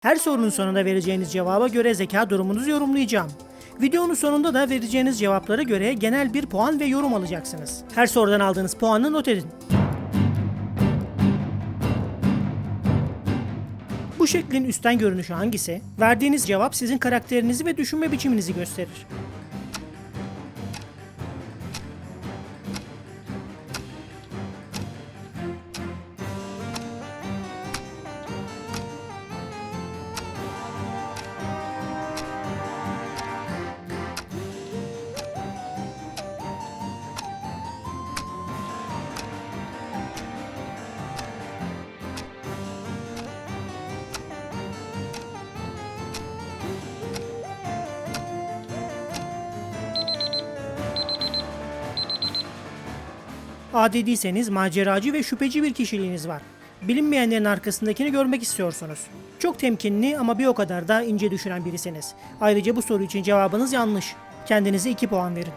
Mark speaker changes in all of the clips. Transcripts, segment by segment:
Speaker 1: Her sorunun sonunda vereceğiniz cevaba göre zeka durumunuzu yorumlayacağım. Videonun sonunda da vereceğiniz cevaplara göre genel bir puan ve yorum alacaksınız. Her sorudan aldığınız puanı not edin. Bu şeklin üstten görünüşü hangisi? Verdiğiniz cevap sizin karakterinizi ve düşünme biçiminizi gösterir. Adi değilseniz maceracı ve şüpheci bir kişiliğiniz var. Bilinmeyenlerin arkasındakini görmek istiyorsunuz. Çok temkinli ama bir o kadar da ince düşünen birisiniz. Ayrıca bu soru için cevabınız yanlış. Kendinize 2 puan verin.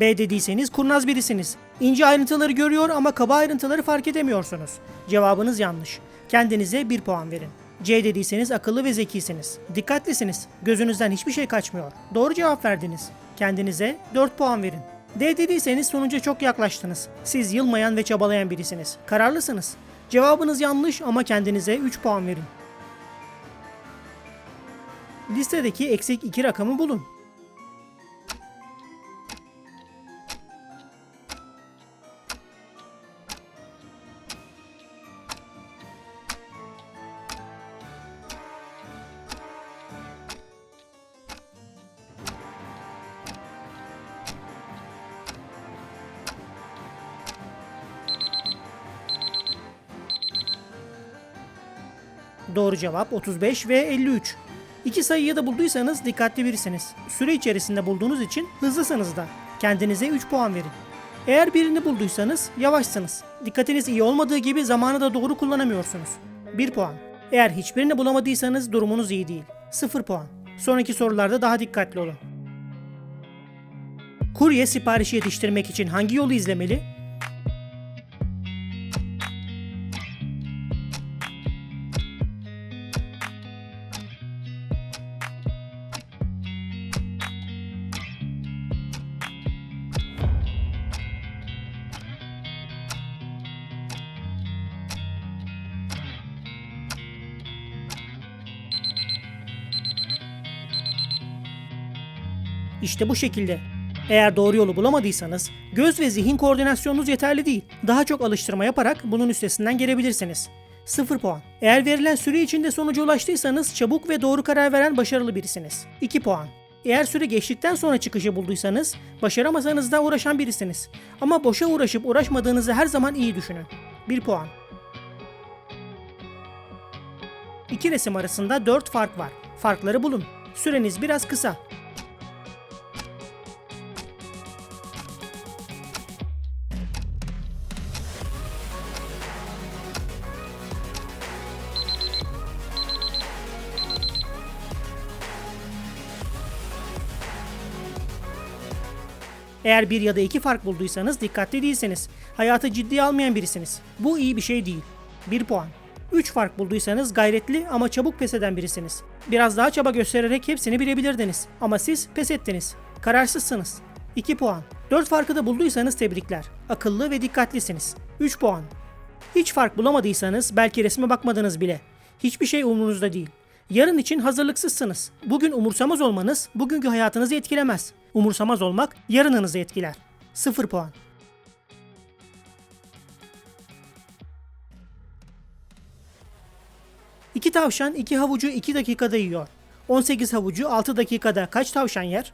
Speaker 1: B dediyseniz kurnaz birisiniz. İnce ayrıntıları görüyor ama kaba ayrıntıları fark edemiyorsunuz. Cevabınız yanlış. Kendinize 1 puan verin. C dediyseniz akıllı ve zekisiniz. Dikkatlisiniz. Gözünüzden hiçbir şey kaçmıyor. Doğru cevap verdiniz. Kendinize 4 puan verin. D dediyseniz sonuca çok yaklaştınız. Siz yılmayan ve çabalayan birisiniz. Kararlısınız. Cevabınız yanlış ama kendinize 3 puan verin. Listedeki eksik 2 rakamı bulun. Doğru cevap 35 ve 53. İki sayıyı da bulduysanız dikkatli birisiniz. Süre içerisinde bulduğunuz için hızlısınız da. Kendinize 3 puan verin. Eğer birini bulduysanız yavaşsınız. Dikkatiniz iyi olmadığı gibi zamanı da doğru kullanamıyorsunuz. 1 puan. Eğer hiçbirini bulamadıysanız durumunuz iyi değil. 0 puan. Sonraki sorularda daha dikkatli olun. Kurye siparişi yetiştirmek için hangi yolu izlemeli? İşte bu şekilde. Eğer doğru yolu bulamadıysanız göz ve zihin koordinasyonunuz yeterli değil. Daha çok alıştırma yaparak bunun üstesinden gelebilirsiniz. 0 puan. Eğer verilen süre içinde sonuca ulaştıysanız çabuk ve doğru karar veren başarılı birisiniz. 2 puan. Eğer süre geçtikten sonra çıkışı bulduysanız başaramasanız da uğraşan birisiniz. Ama boşa uğraşıp uğraşmadığınızı her zaman iyi düşünün. 1 puan. İki resim arasında 4 fark var. Farkları bulun. Süreniz biraz kısa. Eğer bir ya da iki fark bulduysanız dikkatli değilseniz, hayatı ciddiye almayan birisiniz. Bu iyi bir şey değil. 1 puan. 3 fark bulduysanız gayretli ama çabuk pes eden birisiniz. Biraz daha çaba göstererek hepsini bilebilirdiniz. Ama siz pes ettiniz. Kararsızsınız. 2 puan. 4 farkı da bulduysanız tebrikler. Akıllı ve dikkatlisiniz. 3 puan. Hiç fark bulamadıysanız belki resme bakmadınız bile. Hiçbir şey umurunuzda değil. Yarın için hazırlıksızsınız. Bugün umursamaz olmanız bugünkü hayatınızı etkilemez. Umursamaz olmak yarınınızı etkiler. 0 puan. İki tavşan iki havucu 2 dakikada yiyor. 18 havucu 6 dakikada kaç tavşan yer?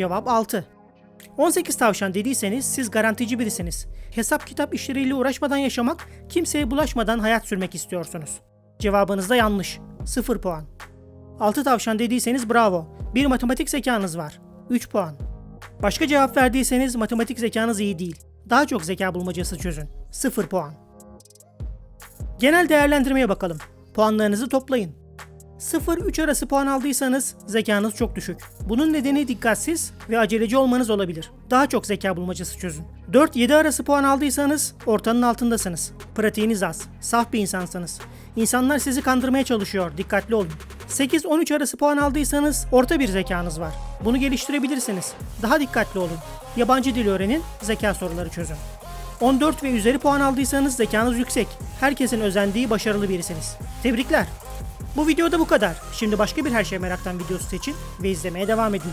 Speaker 1: Cevap 6. 18 tavşan dediyseniz siz garantici birisiniz. Hesap kitap işleriyle uğraşmadan yaşamak, kimseye bulaşmadan hayat sürmek istiyorsunuz. Cevabınız da yanlış. 0 puan. 6 tavşan dediyseniz bravo. Bir matematik zekanız var. 3 puan. Başka cevap verdiyseniz matematik zekanız iyi değil. Daha çok zeka bulmacası çözün. 0 puan. Genel değerlendirmeye bakalım. Puanlarınızı toplayın. 0-3 arası puan aldıysanız zekanız çok düşük. Bunun nedeni dikkatsiz ve aceleci olmanız olabilir. Daha çok zeka bulmacası çözün. 4-7 arası puan aldıysanız ortanın altındasınız. Pratiğiniz az. Saf bir insansınız. İnsanlar sizi kandırmaya çalışıyor. Dikkatli olun. 8-13 arası puan aldıysanız orta bir zekanız var. Bunu geliştirebilirsiniz. Daha dikkatli olun. Yabancı dil öğrenin, zeka soruları çözün. 14 ve üzeri puan aldıysanız zekanız yüksek. Herkesin özendiği başarılı birisiniz. Tebrikler. Bu videoda bu kadar. Şimdi başka bir her şey meraktan videosu seçin ve izlemeye devam edin.